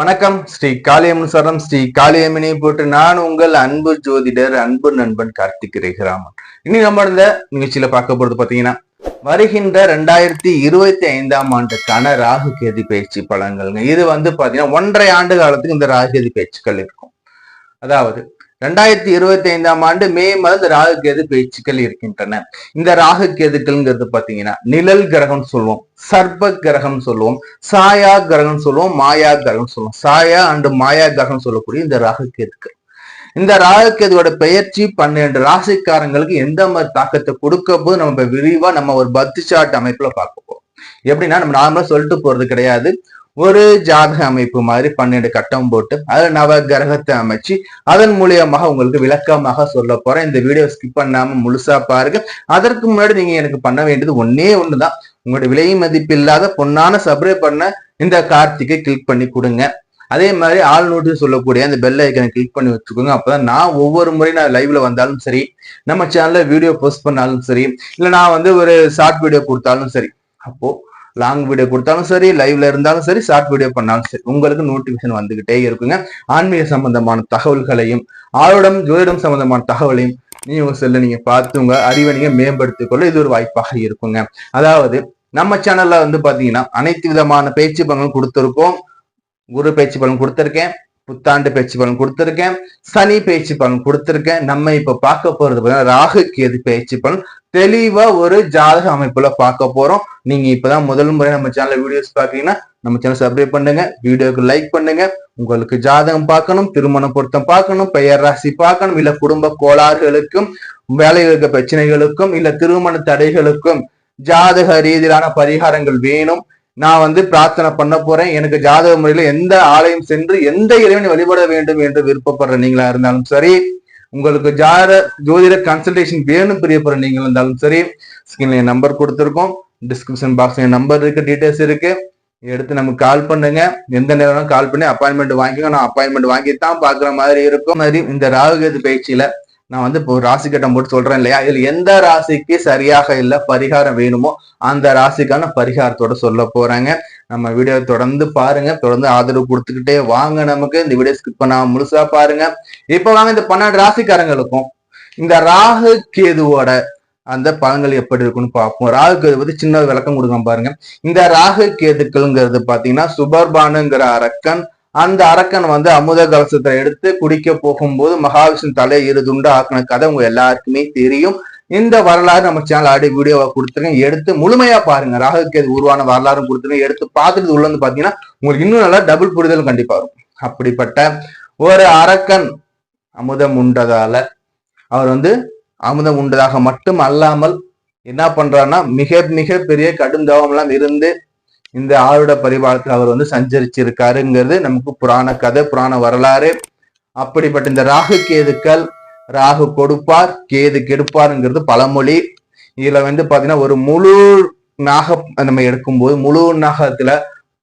வணக்கம். ஸ்ரீ காளியம்மன் சரம் ஸ்ரீ காளியம்மனை போட்டு நான் உங்கள் அன்பு ஜோதிடர் அன்பு நண்பன் கார்த்திக் ரேகராமன். இனி நம்ம இந்த நிகழ்ச்சியில பார்க்க போறது பாத்தீங்கன்னா வருகின்ற ரெண்டாயிரத்தி இருபத்தி ஐந்தாம் ஆண்டுக்கான ராகு கேதி பயிற்சி பலன்கள்ங்க. இது வந்து பாத்தீங்கன்னா ஒன்றரை ஆண்டு காலத்துக்கு இந்த ராகு கேதி பயிற்சிகள் இருக்கும். அதாவது ரெண்டாயிரத்தி இருபத்தி ஐந்தாம் ஆண்டு மே மாதம் இந்த ராகு கேது பேச்சுக்கள் இருக்கின்றன. இந்த ராகு கேதுக்கள்ங்கிறது பாத்தீங்கன்னா நிழல் கிரகம் சொல்லுவோம் சர்ப கிரகம் சொல்லுவோம் சாயா கிரகம் சொல்லுவோம் மாயா கிரகம் சொல்லுவோம். சாயா அண்டு மாயா கிரகம் சொல்லக்கூடிய இந்த ராகு கேதுக்கள். இந்த ராகுகேதுவோட பெயர்ச்சி பன்னெண்டு ராசிக்காரங்களுக்கு எந்த மாதிரி தாக்கத்தை கொடுக்க போது நம்ம விரிவா நம்ம ஒரு பத்து சாட் அமைப்புல பார்க்க போறோம். எப்படின்னா நம்ம நார்மலா சொல்லிட்டு போறது கிடையாது. ஒரு ஜாதக அமைப்பு மாதிரி பன்னெண்டு கட்டம் போட்டு அதுல நவ கிரகத்தை அமைச்சு அதன் மூலியமாக உங்களுக்கு விளக்கமாக சொல்ல போறேன். இந்த வீடியோ ஸ்கிப் பண்ணாம முழுசா பாருங்க. அதற்கு முன்னாடி நீங்க எனக்கு பண்ண வேண்டியது ஒன்னே ஒண்ணுதான். உங்களுடைய விலை மதிப்பில்லாத பொன்னான சப்ரே பண்ண இந்த கார்த்திகை கிளிக் பண்ணி கொடுங்க. அதே மாதிரி ஆள் நோட்டு சொல்லக்கூடிய அந்த பெல் ஐக்கனை கிளிக் பண்ணி வச்சுக்கோங்க. அப்பதான் நான் ஒவ்வொரு முறை நான் லைவ்ல வந்தாலும் சரி நம்ம சேனல்ல வீடியோ போஸ்ட் பண்ணாலும் சரி இல்ல நான் வந்து ஒரு ஷார்ட் வீடியோ கொடுத்தாலும் சரி அப்போ லாங் வீடியோ கொடுத்தாலும் சரி லைவ்ல இருந்தாலும் சரி ஷார்ட் வீடியோ பண்ணாலும் சரி உங்களுக்கு நோட்டிபிகேஷன் வந்துகிட்டே இருக்குங்க. ஆன்மீக சம்பந்தமான தகவல்களையும் ஆளுடம் ஜோதிடம் சம்பந்தமான தகவலையும் நீங்க உங்க செல்ல நீங்க பார்த்து உங்க அறிவை நீங்க மேம்படுத்திக் கொள்ள இது ஒரு வாய்ப்பாக இருக்குங்க. அதாவது நம்ம சேனல்ல வந்து பாத்தீங்கன்னா அனைத்து விதமான பேச்சு பலன்களும் கொடுத்திருக்கோம். குரு பேச்சு பலன் கொடுத்திருக்கேன். புத்தாண்டு பேச்சு பலன் கொடுத்திருக்கேன். சனி பேச்சு பலன் கொடுத்திருக்கேன். நம்ம இப்ப பார்க்க போறது பார்த்தீங்கன்னா ராகு கேது பேச்சு பலன். தெளிவா ஒரு ஜாதக அமைப்புல பார்க்க போறோம். நீங்க இப்பதான் முதல் முறை நம்ம சேனல்ல வீடியோஸ் பாக்கீங்கன்னா நம்ம சேனல் சப்ஸ்கிரைப் பண்ணுங்க. வீடியோக்கு லைக் பண்ணுங்க. உங்களுக்கு ஜாதகம் பார்க்கணும் திருமண பொருத்தம் பார்க்கணும் பெயர் ராசி பார்க்கணும் இல்ல குடும்ப கோளாறுகளுக்கும் வேலைகளுக்கு பிரச்சனைகளுக்கும் இல்ல திருமண தடைகளுக்கும் ஜாதக ரீதியிலான பரிகாரங்கள் வேணும். நான் வந்து பிரார்த்தனை பண்ண போறேன். எனக்கு ஜாதக முறையில எந்த ஆலயம் சென்று எந்த இறைவனை வழிபட வேண்டும் என்று விருப்பப்படுற நீங்களா இருந்தாலும் சரி உங்களுக்கு ஜாத ஜோதிட கன்சல்டேஷன் வேணும் பிரியப்படுற நீங்களா இருந்தாலும் சரி ஸ்கிரீன்ல என் நம்பர் கொடுத்துருக்கோம். டிஸ்கிரிப்ஷன் பாக்ஸ் என் நம்பர் இருக்கு டீடைல்ஸ் இருக்கு. எடுத்து நமக்கு கால் பண்ணுங்க. எந்த நேரம் கால் பண்ணி அப்பாயின்மெண்ட் வாங்கிக்கோ நான் அப்பாயின்மெண்ட் வாங்கி தான் பாக்குற மாதிரி இருக்கும். மாதிரி இந்த ராகுகேது பயிற்சியில நான் வந்து இப்போ ராசி கட்டம் போட்டு சொல்றேன் இல்லையா? இதுல எந்த ராசிக்கு சரியாக இல்ல பரிகாரம் வேணுமோ அந்த ராசிக்கான பரிகாரத்தோட சொல்ல போறாங்க. நம்ம வீடியோ தொடர்ந்து பாருங்க. தொடர்ந்து ஆதரவு கொடுத்துக்கிட்டே வாங்க நமக்கு. இந்த வீடியோ ஸ்கிப் பண்ணாம முழுசா பாருங்க. இப்ப வாங்க இந்த பன்னெண்டு ராசிக்காரங்களுக்கும் இந்த ராகு கேதுவோட அந்த பலன்கள் எப்படி இருக்குன்னு பார்ப்போம். ராகு கேது பத்தி சின்ன விளக்கம் கொடுக்க பாருங்க. இந்த ராகு கேதுக்கள்ங்கிறது பாத்தீங்கன்னா சுபர்பானுங்கிற அரக்கன் அந்த அரக்கன் வந்து அமுத கலசத்தை எடுத்து குடிக்க போகும்போது மகாவிஷ்ணு தலையை இரு துண்டா ஆக்கின கதை உங்க எல்லாருக்குமே தெரியும். இந்த வரலாறு நம்ம சேனல் ஆடி வீடியோவை கொடுத்துருக்கேன். எடுத்து முழுமையா பாருங்க. ராகுக்கு உருவான வரலாறும் கொடுத்துருக்கேன். எடுத்து பார்த்துட்டு உள்ள வந்து பாத்தீங்கன்னா உங்களுக்கு இன்னும் நல்லா டபுள் புரிதல் கண்டிப்பா இருக்கும் அப்படிப்பட்ட ஒரு அரக்கன் அமுதம் உண்டதால அவர் வந்து அமுதம் உண்டதாக மட்டும் அல்லாமல் என்ன பண்றாருன்னா மிக மிக பெரிய கடுந்தவம் எல்லாம் இருந்து இந்த ஆருட பரிபாலத்தில் அவர் வந்து சஞ்சரிச்சிருக்காருங்கிறது நமக்கு புராண கதை புராண வரலாறு. அப்படிப்பட்ட இந்த ராகு கேதுக்கள் ராகு கொடுப்பார் கேது கெடுப்பாருங்கிறது பழமொழி. இதுல வந்து பாத்தீங்கன்னா ஒரு முழு நாக நம்ம எடுக்கும்போது முழு நாகத்துல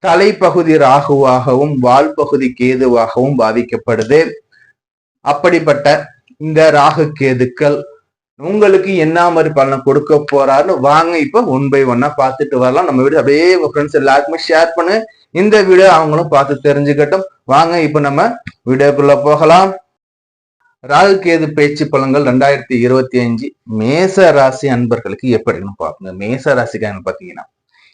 தலைப்பகுதி ராகுவாகவும் வால் பகுதி கேதுவாகவும் பாதிக்கப்படுது. அப்படிப்பட்ட இந்த ராகு கேதுக்கள் உங்களுக்கு என்ன மாதிரி பலனை கொடுக்க போறாருன்னு வாங்க இப்ப ஒன் பை ஒன்னா பார்த்துட்டு வரலாம். நம்ம வீடு அப்படியே உங்க ஃப்ரெண்ட்ஸ் எல்லாருக்குமே ஷேர் பண்ணு. இந்த வீடியோ அவங்களும் பார்த்து தெரிஞ்சுக்கட்டும். வாங்க இப்ப நம்ம வீடியோக்குள்ள போகலாம். ராகு கேது பேச்சு பலன்கள் ரெண்டாயிரத்தி இருபத்தி அஞ்சு மேச ராசி அன்பர்களுக்கு எப்படின்னு பாருங்க மேச ராசிக்கான பாத்தீங்கன்னா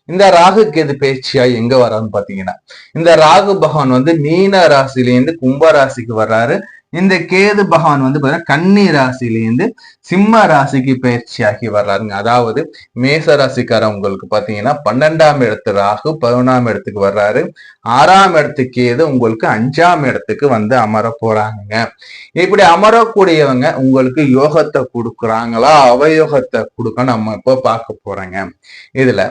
இந்த ராகு கேது பேச்சியா எங்க வரான்னு பாத்தீங்கன்னா இந்த ராகு பகவான் வந்து மீன ராசிலேருந்து கும்ப ராசிக்கு வர்றாரு. இந்த கேது பகவான் வந்து பார்த்தீங்கன்னா கன்னி ராசியிலேருந்து சிம்ம ராசிக்கு பயிற்சியாகி வர்றாருங்க. அதாவது மேச ராசிக்காரன் உங்களுக்கு பன்னெண்டாம் இடத்து ராகு பதினொன்றாம் இடத்துக்கு வர்றாரு. ஆறாம் இடத்துக்கு கேது உங்களுக்கு அஞ்சாம் இடத்துக்கு வந்து அமர போறாங்க இப்படி அமரக்கூடியவங்க உங்களுக்கு யோகத்தை கொடுக்குறாங்களா? அவயோகத்தை கொடுக்க நம்ம இப்போ பார்க்க போறோங்க. இதுல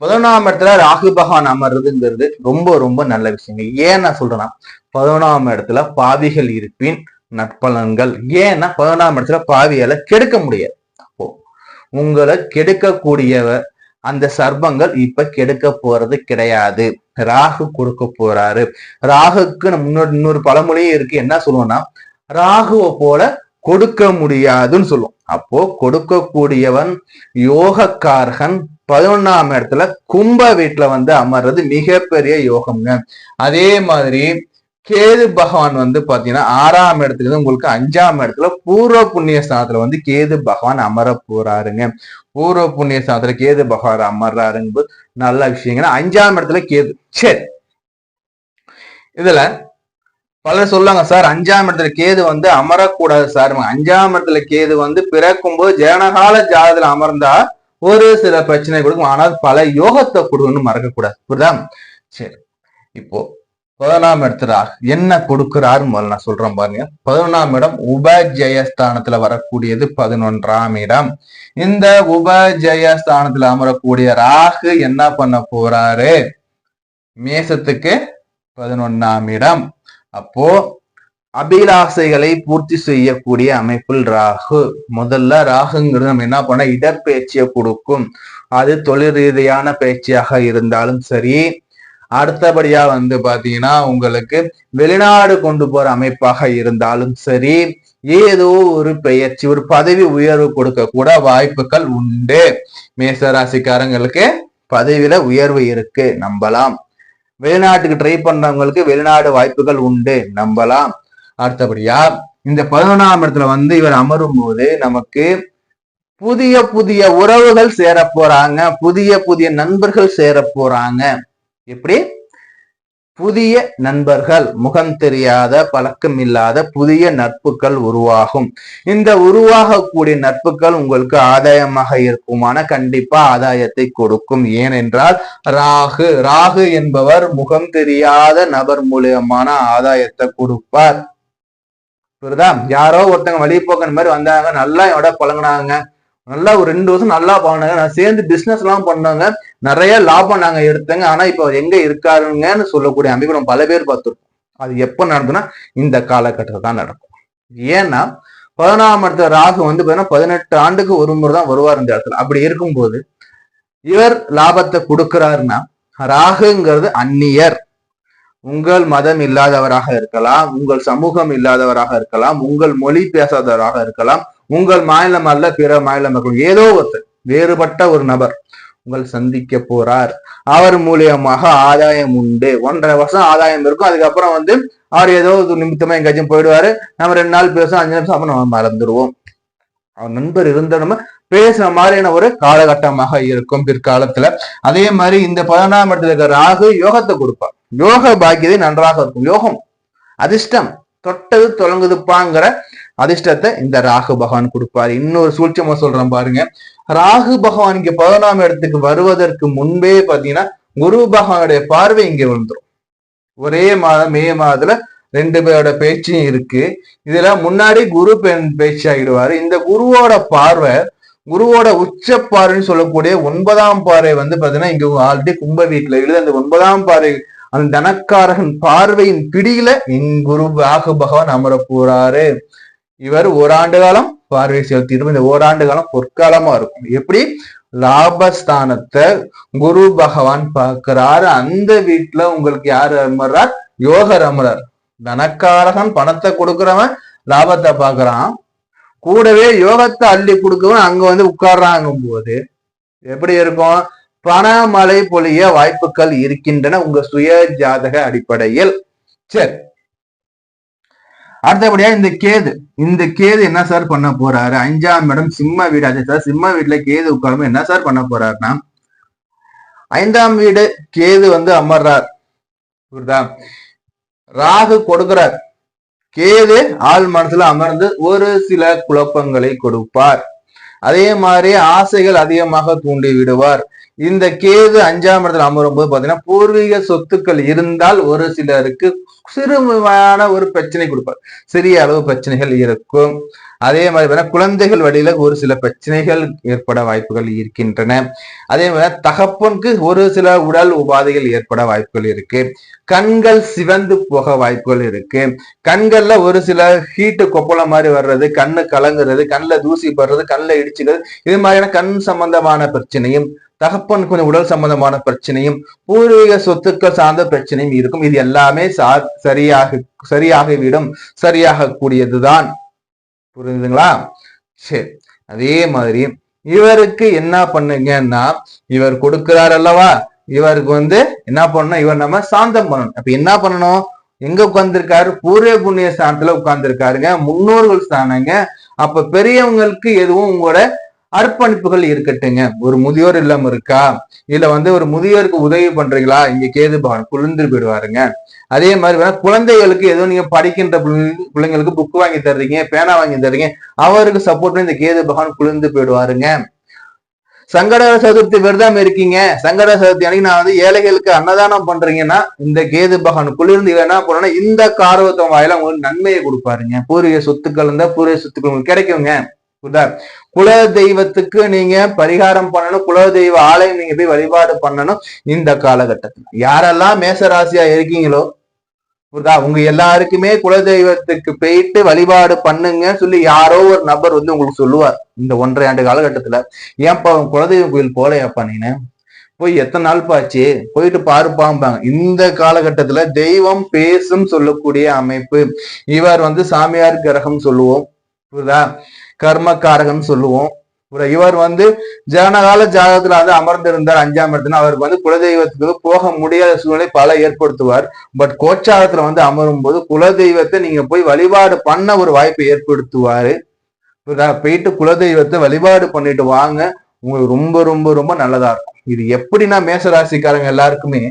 பதினொன்றாம் இடத்துல ராகு பகவான் அமர்றதுங்கிறது ரொம்ப ரொம்ப நல்ல விஷயங்க ஏன் நான் சொல்றேன்னா பதினொன்றாம் இடத்துல பாவிகள் இருப்பின் நற்பலன்கள். ஏன்னா பதினொன்றாம் இடத்துல பாவியால கெடுக்க முடியாது. அப்போ உங்களை கெடுக்கக்கூடியவர் அந்த சர்ப்பங்கள் இப்ப கெடுக்க போறது கிடையாது. ராகு கொடுக்க போறாரு. ராகுக்கு முன்னோர் இன்னொரு பழமொழியும் இருக்கு. என்ன சொல்லுவோம்னா ராகுவை போல கொடுக்க முடியாதுன்னு சொல்லுவோம். அப்போ கொடுக்கக்கூடியவன் யோகக்காரகன் பதினொன்னாம் இடத்துல கும்ப வீட்டுல வந்து அமர்றது மிகப்பெரிய யோகம்ங்க. அதே மாதிரி கேது பகவான் வந்து பாத்தீங்கன்னா ஆறாம் இடத்துல இருந்து உங்களுக்கு அஞ்சாம் இடத்துல பூர்வ புண்ணிய ஸ்தானத்துல வந்து கேது பகவான் அமர போறாருங்க. பூர்வ புண்ணிய ஸ்தானத்துல கேது பகவான் அமர்றாருங்கும்போது நல்ல விஷயங்கன்னா அஞ்சாம் இடத்துல கேது சரி இதுல பலர் சொல்லுவாங்க சார் அஞ்சாம் இடத்துல கேது வந்து அமரக்கூடாது சார். அஞ்சாம் இடத்துல கேது வந்து பிறக்கும் போது ஜனகால ஜாதத்துல அமர்ந்தா ஒரு சில பிரச்சனை கொடுக்கும். ஆனால் பல யோகத்தை கொடுக்கணும்னு மறக்கக்கூடாது. புரியுதா? சரி. இப்போ பதினொன்றாம் இடத்துல என்ன கொடுக்கிறார் முதல்ல நான் சொல்றேன் பாருங்க. பதினொன்றாம் இடம் உபஜயஸ்தானத்துல வரக்கூடியது பதினொன்றாம் இடம். இந்த உபஜயஸ்தானத்துல அமரக்கூடிய ராகு என்ன பண்ண போறாரு? மேசத்துக்கு பதினொன்னாம் இடம். அப்போ அபிலாசைகளை பூர்த்தி செய்யக்கூடிய அமைப்பில் ராகு. முதல்ல ராகுங்கிறது நம்ம என்ன பண்ண இடப்பெயர்ச்சியை கொடுக்கும். அது தொழில் ரீதியான பயிற்சியாக இருந்தாலும் சரி. அடுத்தபடியா வந்து பாத்தீங்கன்னா உங்களுக்கு வெளிநாடு கொண்டு போற அமைப்பாக இருந்தாலும் சரி. ஏதோ ஒரு பெயர்ச்சி ஒரு பதவி உயர்வு கொடுக்க கூட வாய்ப்புகள் உண்டு. மேசராசிக்காரங்களுக்கு பதவியில உயர்வு இருக்கு. நம்பலாம். வெளிநாட்டுக்கு ட்ரை பண்றவங்களுக்கு வெளிநாடு வாய்ப்புகள் உண்டு. நம்பலாம். அடுத்தபடியா இந்த பதினொன்றாம் இடத்துல வந்து இவர் அமரும் போது நமக்கு புதிய புதிய உறவுகள் சேர போறாங்க. புதிய புதிய நண்பர்கள் சேர போறாங்க. எப்படி? புதிய நண்பர்கள் முகம் தெரியாத பழக்கம் இல்லாத புதிய நட்புகள் உருவாகும். இந்த உருவாகக்கூடிய நட்புகள் உங்களுக்கு ஆதாயமாக இருக்குமான கண்டிப்பா ஆதாயத்தை கொடுக்கும். ஏனென்றால் ராகு ராகு என்பவர் முகம் தெரியாத நபர் மூலியமான ஆதாயத்தை கொடுப்பார். புரியுதா யாரோ ஒருத்தங்க வழிபோக்கன் மாதிரி வந்தாங்க. நல்லா என்னோட பழங்கினாங்க நல்லா ஒரு ரெண்டு வருஷம் நல்லா பண்ணாங்க நான் சேர்ந்து பிசினஸ் எல்லாம் பண்ணாங்க நிறைய லாபம் நாங்க எடுத்தேங்க. ஆனா இப்ப அவர் எங்க இருக்காருங்கன்னு சொல்லக்கூடிய அமைப்பு நம்ம பல பேர் பார்த்துருக்கோம். அது எப்ப நடந்ததுன்னா இந்த காலகட்டத்தில் தான் நடக்கும். ஏன்னா பதினாலாம் இடத்துல ராகு வந்து பாத்தீங்கன்னா பதினெட்டு ஆண்டுக்கு ஒரு முறை தான் வருவார் இந்த இடத்துல. அப்படி இருக்கும்போது இவர் லாபத்தை கொடுக்கிறாருன்னா ராகுங்கிறது அந்நியர். உங்கள் மதம் இல்லாதவராக இருக்கலாம் உங்கள் சமூகம் இல்லாதவராக இருக்கலாம் உங்கள் மொழி பேசாதவராக இருக்கலாம் உங்கள் மாநிலம் அல்ல பிற மாநில மக்கள் ஏதோ ஒருத்தர் வேறுபட்ட ஒரு நபர் உங்கள் சந்திக்க போறார். அவர் மூலியமாக ஆதாயம் உண்டு. ஒன்றரை வருஷம் ஆதாயம் இருக்கும். அதுக்கப்புறம் வந்து அவர் ஏதோ ஒரு நிமித்தமா எங்கேயாச்சும் போயிடுவாரு. நம்ம ரெண்டு நாள் பேசுவோம் அஞ்சு நிமிஷம் அப்புறம் நம்ம மறந்துடுவோம் அவர் நண்பர் இருந்த நம்ம பேசுற மாதிரியான ஒரு காலகட்டமாக இருக்கும் பிற்காலத்துல. அதே மாதிரி இந்த பதினாம் இடத்துல இருக்கிற ராகு யோகத்தை கொடுப்பார். யோக பாக்கியதை நன்றாக இருக்கும். யோகம் அதிர்ஷ்டம் தொட்டது தொடங்குதுப்பாங்கிற அதிர்ஷ்டத்தை இந்த ராகு பகவான் கொடுப்பாரு. இன்னொரு சூழ்ச்சியமா சொல்றேன் பாருங்க. ராகு பகவான் இங்க பதினொன்றாம் இடத்துக்கு வருவதற்கு முன்பே பாத்தீங்கன்னா குரு பகவானுடைய பார்வை இங்க வந்துடும் ஒரே மாதம் மே மாதத்துல ரெண்டு பேரோட பேச்சும் இருக்கு. இதுல முன்னாடி குரு பெண் பேச்சு ஆகிடுவாரு இந்த குருவோட பார்வை குருவோட உச்ச பார்வைன்னு சொல்லக்கூடிய ஒன்பதாம் பாறை வந்து பாத்தீங்கன்னா இங்க ஆல்ரெடி கும்ப வீட்டுல எழுது அந்த ஒன்பதாம் பாறை அந்த தனக்காரகன் பார்வையின் பிடியில என் குரு ராகு பகவான் அமர போறாரு. இவர் ஓராண்டு காலம் பார்வை செலுத்திடும் இந்த ஓராண்டு காலம் பொற்காலமா இருக்கும். எப்படி? லாபஸ்தானத்தை குரு பகவான் பார்க்கிறாரு. அந்த வீட்டுல உங்களுக்கு யாரு அமர்றார்? யோகர் அமரர். தனக்காரகன் பணத்தை கொடுக்கிறவன் லாபத்தை பாக்குறான் கூடவே யோகத்தை அள்ளி கொடுக்கவன் அங்க வந்து உட்கார்றாங்க போது எப்படி இருக்கும்? பணமழை பொழிய வாய்ப்புகள் இருக்கின்றன உங்க சுய ஜாதக அடிப்படையில். சரி. அடுத்தபடியா இந்த கேது. இந்த கேது என்ன சார் பண்ண போறாரு? அஞ்சாம் இடம் சிம்ம வீடு. அது சார் சிம்ம வீட்டுல கேது உட்காரும் என்ன சார் பண்ண போறாருன்னா ஐந்தாம் வீடு கேது வந்து அமர்றார். புரியுதா? ராகு கொடுக்கிறார். கேது ஆள் மனசுல அமர்ந்து ஒரு சில குழப்பங்களை கொடுப்பார். அதே மாதிரி ஆசைகள் அதிகமாக தூண்டி விடுவார் இந்த கேது அஞ்சாம் இடத்துல அமரும் போது பாத்தீங்கன்னா பூர்வீக சொத்துக்கள் இருந்தால் ஒரு சிலருக்கு சிறுமையான ஒரு பிரச்சனை கொடுப்பார். சிறிய அளவு பிரச்சனைகள் இருக்கும். அதே மாதிரி குழந்தைகள் வழியில ஒரு சில பிரச்சனைகள் ஏற்பட வாய்ப்புகள் இருக்கின்றன. அதே மாதிரி தகப்பனுக்கு ஒரு சில உடல் உபாதைகள் ஏற்பட வாய்ப்புகள் இருக்கு. கண்கள் சிவந்து போக வாய்ப்புகள் இருக்கு. கண்கள்ல ஒரு சில ஹீட்டு கொப்பள மாதிரி வர்றது கண்ணு கலங்குறது கண்ணில் தூசி படுறது கண்ணில் இடிச்சுக்கிறது இது மாதிரியான கண் சம்பந்தமான பிரச்சனையும் தகப்பன் கொஞ்சம் உடல் சம்பந்தமான பிரச்சனையும் பூர்வீக சொத்துக்கள் சார்ந்த பிரச்சனையும் இருக்கும். இது எல்லாமே சரியாக சரியாகிவிடும். சரியாக கூடியதுதான் புரியுதுங்களா சரி. அதே மாதிரி இவருக்கு என்ன பண்ணுங்கன்னா இவர் கொடுக்கிறார் அல்லவா? இவருக்கு வந்து என்ன பண்ணணும்? இவர் நம்ம சாந்தம் பண்ணணும். அப்ப என்ன பண்ணணும்? எங்க உட்கார்ந்துருக்காரு? பூர்வ புண்ணிய ஸ்தானத்துல உட்கார்ந்துருக்காருங்க. முன்னோர்கள் ஸ்தானங்க. அப்ப பெரியவங்களுக்கு எதுவும் உங்களோட அர்ப்பணிப்புகள் இருக்கட்டுங்க. ஒரு முதியோர் இல்லம் இருக்கா? இல்ல வந்து ஒரு முதியோருக்கு உதவி பண்றீங்களா? இங்க கேது பகவான் குளிர்ந்து போயிடுவாருங்க. அதே மாதிரி வேணா குழந்தைகளுக்கு ஏதோ நீங்க படிக்கின்ற பிள்ளைங்களுக்கு புக் வாங்கி தர்றீங்க பேனா வாங்கி தர்றீங்க அவருக்கு சப்போர்ட் பண்ணி இந்த கேது பகவான் குளிர்ந்து போயிடுவாருங்க. சங்கட சதுர்த்தி விரதம் இருக்கீங்க. சங்கட சதுர்த்தி அன்னைக்கு நான் வந்து ஏழைகளுக்கு அன்னதானம் பண்றீங்கன்னா இந்த கேது பகவான் குளிர்ந்து இவர் என்ன இந்த காரவத்தம் வாயில உங்களுக்கு நன்மையை கொடுப்பாருங்க. பூர்வீக சொத்துக்கள் இருந்தா பூர்வீக சொத்துக்கள் உங்களுக்கு கிடைக்குங்க. புரியுதா குல தெய்வத்துக்கு நீங்க பரிகாரம் பண்ணணும் குல தெய்வ ஆலயம் நீங்க போய் வழிபாடு பண்ணணும் இந்த காலகட்டத்துல. யாரெல்லாம் மேச ராசியா இருக்கீங்களோ புரியுதா? உங்க எல்லாருக்குமே குலதெய்வத்துக்கு போயிட்டு வழிபாடு பண்ணுங்க சொல்லி யாரோ ஒரு நபர் வந்து உங்களுக்கு சொல்லுவார். இந்த ஒன்றரை ஆண்டு காலகட்டத்துல ஏன்பா குலதெய்வ குலதெய்வம் கோயில் போலையாப்பா நீனு? போய் எத்தனை நாள் பாச்சு போயிட்டு பாருப்பாம்பாங்க. இந்த காலகட்டத்துல தெய்வம் பேசும் சொல்லக்கூடிய அமைப்பு. இவர் வந்து சாமியார் கிரகம் சொல்லுவோம். புரியுதா? கர்மக்காரகன் சொல்லுவோம். இவர் வந்து ஜனகால ஜாதகத்துல வந்து அமர்ந்திருந்தார் அஞ்சாம் இடத்துல. அவருக்கு வந்து குலதெய்வத்துக்கு போக முடியாத சூழ்நிலை பல ஏற்படுத்துவார். பட் கோச்சாரத்துல வந்து அமரும் போது குலதெய்வத்தை நீங்க போய் வழிபாடு பண்ண ஒரு வாய்ப்பை ஏற்படுத்துவாரு. போயிட்டு குலதெய்வத்தை வழிபாடு பண்ணிட்டு வாங்க. உங்களுக்கு ரொம்ப ரொம்ப ரொம்ப நல்லதா இருக்கும். இது எப்படின்னா மேசராசிக்காரங்க எல்லாருக்குமே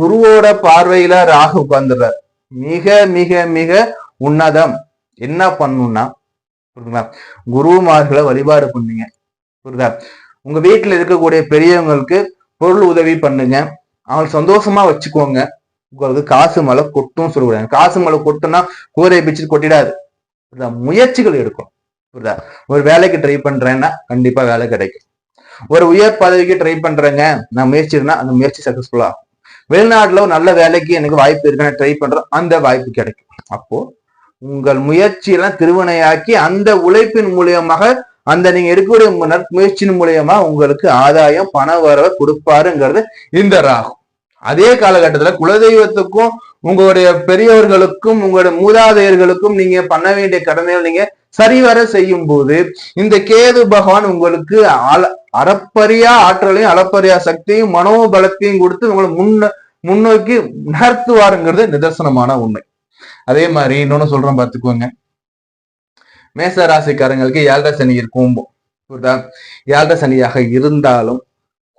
குருவோட பார்வையில ராகு உட்கார்ந்துடுறார். மிக மிக மிக உன்னதம். என்ன பண்ணும்னா புரியுதுங்களா? குருமார்களை வழிபாடு பண்ணுங்க. புரியுதா? உங்க வீட்டில் இருக்கக்கூடிய பெரியவங்களுக்கு பொருள் உதவி பண்ணுங்க. அவங்க சந்தோஷமா வச்சுக்கோங்க. உங்களுக்கு காசு மழை கொட்டும் சொல்லக்கூடாது காசு மலை கொட்டுனா கூரை பிச்சு கொட்டிடாது. புரியுதா? முயற்சிகள் எடுக்கும் புரியுதா? ஒரு வேலைக்கு ட்ரை பண்றேன்னா கண்டிப்பா வேலை கிடைக்கும். ஒரு உயர் பதவிக்கு ட்ரை பண்றேங்க. நான் முயற்சி இருந்தா அந்த முயற்சி சக்சஸ்ஃபுல்லா வெளிநாட்டுல ஒரு நல்ல வேலைக்கு எனக்கு வாய்ப்பு இருக்கு நான் ட்ரை பண்றோம் அந்த வாய்ப்பு கிடைக்கும். அப்போ உங்கள் முயற்சியெல்லாம் திருவினையாக்கி அந்த உழைப்பின் மூலியமாக அந்த நீங்க எடுக்கக்கூடிய நற்முயற்சியின் மூலியமா உங்களுக்கு ஆதாயம் பண வரவை கொடுப்பாருங்கிறது இந்த ராகும் அதே காலகட்டத்துல குலதெய்வத்துக்கும் உங்களுடைய பெரியவர்களுக்கும் உங்களுடைய மூதாதையர்களுக்கும் நீங்க பண்ண வேண்டிய கடமைகள் நீங்க சரிவர செய்யும் போது இந்த கேது பகவான் உங்களுக்கு அல அறப்பரியா ஆற்றலையும் அளப்பரியா சக்தியும் மனோபலத்தையும் கொடுத்து உங்களை முன்ன முன்னோக்கி நகர்த்துவாருங்கிறது நிதர்சனமான உண்மை. அதே மாதிரி இன்னொன்னு சொல்றேன் பார்த்துக்கோங்க. மேச ராசிக்காரங்களுக்கு ஏழரை சனி இருக்கும் புரியுதா? ஏழரை சனியாக இருந்தாலும்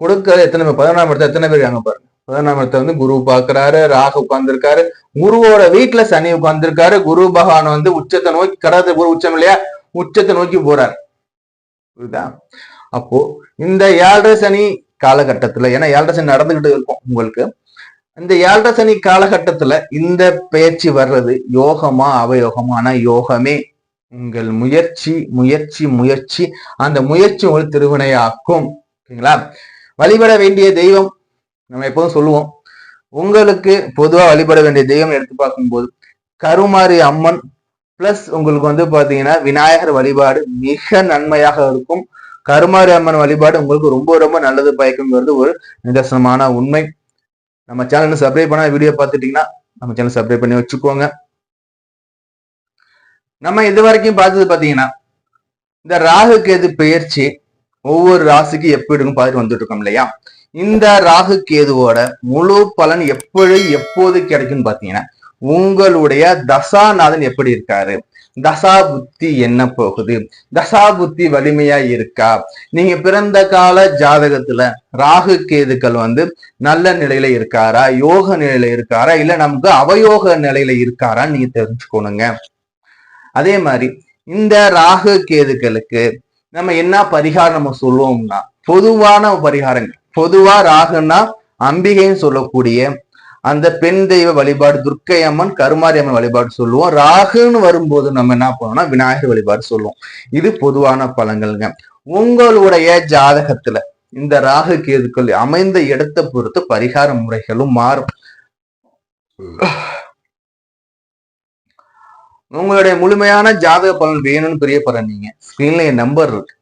கொடுக்கறது எத்தனை பேர்? பதினொன்றாம் இடத்துல எத்தனை பேர் இருக்காங்க பாருங்க. பதினொன்றாம் இடத்துல வந்து குரு பாக்குறாரு ராகு உட்கார்ந்துருக்காரு. குருவோட வீட்டுல சனி உட்கார்ந்துருக்காரு. குரு பகவான் வந்து உச்சத்தை நோக்கி கடத்த போற உச்சம் இல்லையா? உச்சத்தை நோக்கி போறார். புரியுதா? அப்போ இந்த ஏழரை சனி காலகட்டத்துல ஏன்னா ஏழரை சனி நடந்துகிட்டு இருக்கும் உங்களுக்கு. இந்த ஏழரை சனி காலகட்டத்துல இந்த பேச்சு வர்றது யோகமா அவயோகமா? ஆனா யோகமே உங்கள் முயற்சி முயற்சி முயற்சி. அந்த முயற்சி ஒரு திருவினையாக்கும். ஓகேங்களா? வழிபட வேண்டிய தெய்வம் நம்ம எப்பவும் சொல்லுவோம். உங்களுக்கு பொதுவா வழிபட வேண்டிய தெய்வம் எடுத்து பார்க்கும்போது கருமாரி அம்மன் பிளஸ் உங்களுக்கு வந்து பாத்தீங்கன்னா விநாயகர் வழிபாடு மிக நன்மையாக இருக்கும். கருமாரி அம்மன் வழிபாடு உங்களுக்கு ரொம்ப ரொம்ப நல்லது பயக்குங்கிறது ஒரு நிதர்சனமான உண்மை. நம்ம சேனல் சப்ஸ்கிரைப் பண்ண வீடியோ பார்த்துட்டீங்கன்னா நம்ம சேனல் சப்ஸ்கிரைப் பண்ணி வச்சுக்கோங்க. நம்ம இது வரைக்கும் பார்த்தது பாத்தீங்கன்னா இந்த ராகு கேது பெயர்ச்சி ஒவ்வொரு ராசிக்கு எப்படி இருக்கும் பார்த்துட்டு வந்துட்டு இருக்கோம் இல்லையா? இந்த ராகு கேதுவோட முழு பலன் எப்படி எப்போது கிடைக்கும்னு பாத்தீங்கன்னா உங்களுடைய தசாநாதன் எப்படி இருக்காரு? தசா புத்தி என்ன போகுது? தசா புத்தி வலிமையா இருக்கா? நீங்க பிறந்த கால ஜாதகத்துல ராகு கேதுக்கள் வந்து நல்ல நிலையில இருக்காரா? யோக நிலையில இருக்காரா? இல்ல நமக்கு அவயோக நிலையில இருக்காரான்னு நீங்க தெரிஞ்சுக்கணுங்க. அதே மாதிரி இந்த ராகு கேதுக்களுக்கு நம்ம என்ன பரிகாரம் நம்ம சொல்லுவோம்னா பொதுவான பரிகாரங்கள் பொதுவா ராகுன்னா அம்பிகைன்னு சொல்லக்கூடிய அந்த பெண் தெய்வ வழிபாடு துர்க்கை அம்மன் கருமாரி அம்மன் வழிபாடு சொல்லுவோம். ராகுன்னு வரும்போது நம்ம என்ன பண்ணுவோம்னா விநாயகர் வழிபாடு சொல்லுவோம். இது பொதுவான பலன்கள்ங்க உங்களுடைய ஜாதகத்துல இந்த ராகு கேதுக்கள் அமைந்த இடத்தை பொறுத்து பரிகார முறைகளும் மாறும். உங்களுடைய முழுமையான ஜாதக பலன் வேணும்னு பிரியப்படுற நீங்க ஸ்கிரீன்ல என் நம்பர் இருக்கு.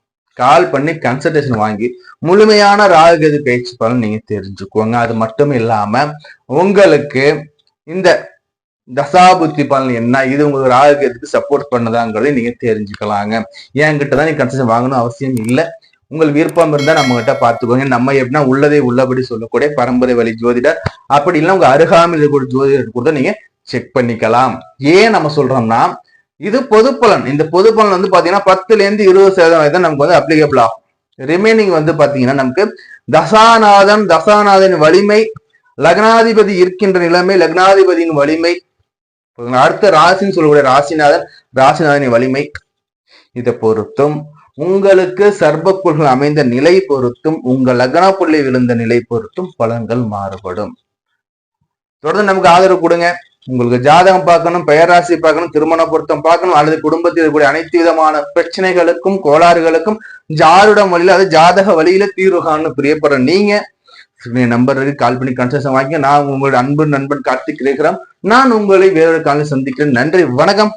கால் பண்ணி கன்சல்டேஷன் வாங்கி முழுமையான ராகுகதி பயிற்சி பலன் நீங்க தெரிஞ்சுக்கோங்க. அது மட்டும் இல்லாம உங்களுக்கு இந்த தசாபுத்தி பலன் என்ன? இது உங்களுக்கு ராகுகேதுக்கு சப்போர்ட் பண்ணதாங்கிறதை நீங்க தெரிஞ்சுக்கலாங்க. என்கிட்ட தான் நீங்க கன்சல்டேஷன் வாங்கணும் அவசியம் இல்லை. உங்கள் விருப்பம் இருந்தா நம்ம கிட்ட பார்த்துக்கோங்க. நம்ம எப்படின்னா உள்ளதே உள்ளபடி சொல்லக்கூடிய பரம்பரை வழி ஜோதிடர். அப்படி இல்லை உங்க அருகாமையில் இருக்கக்கூடிய ஜோதிடர் கூட நீங்க செக் பண்ணிக்கலாம். ஏன் நம்ம சொல்றோம்னா இது பொது பலன் இந்த பொது பலன் வந்து பாத்தீங்கன்னா பத்துல இருந்து இருபது சதவீதம் தான் நமக்கு வந்து அப்ளிகபிள் ஆகும். ரிமைனிங் வந்து பாத்தீங்கன்னா நமக்கு தசாநாதன் தசாநாதன் வலிமை லக்னாதிபதி இருக்கின்ற நிலைமை லக்னாதிபதியின் வலிமை அடுத்த ராசின்னு சொல்லக்கூடிய ராசிநாதன் ராசிநாதனின் வலிமை. இதை பொறுத்தும் உங்களுக்கு சர்பக்குள்கள் அமைந்த நிலை பொறுத்தும் உங்கள் லக்னா புள்ளி விழுந்த நிலை பொறுத்தும் பலன்கள் மாறுபடும். தொடர்ந்து நமக்கு ஆதரவு கொடுங்க. உங்களுக்கு ஜாதகம் பார்க்கணும் பெயராசி பார்க்கணும் திருமண பொருத்தம் பார்க்கணும் அல்லது குடும்பத்தில் இருக்கக்கூடிய அனைத்து விதமான பிரச்சனைகளுக்கும் கோளாறுகளுக்கும் ஜாருடம் வழியில அது ஜாதக வழியில தீர்வு காணணும் பிரியப்படுற நீங்க நம்பருக்கு கால் பண்ணி கன்சல்டன் வாங்கி நான் உங்களுடைய அன்பு நண்பன் கார்த்திக் இருக்கிறேன் நான் உங்களை வேறொரு காலையில் சந்திக்கிறேன். நன்றி வணக்கம்.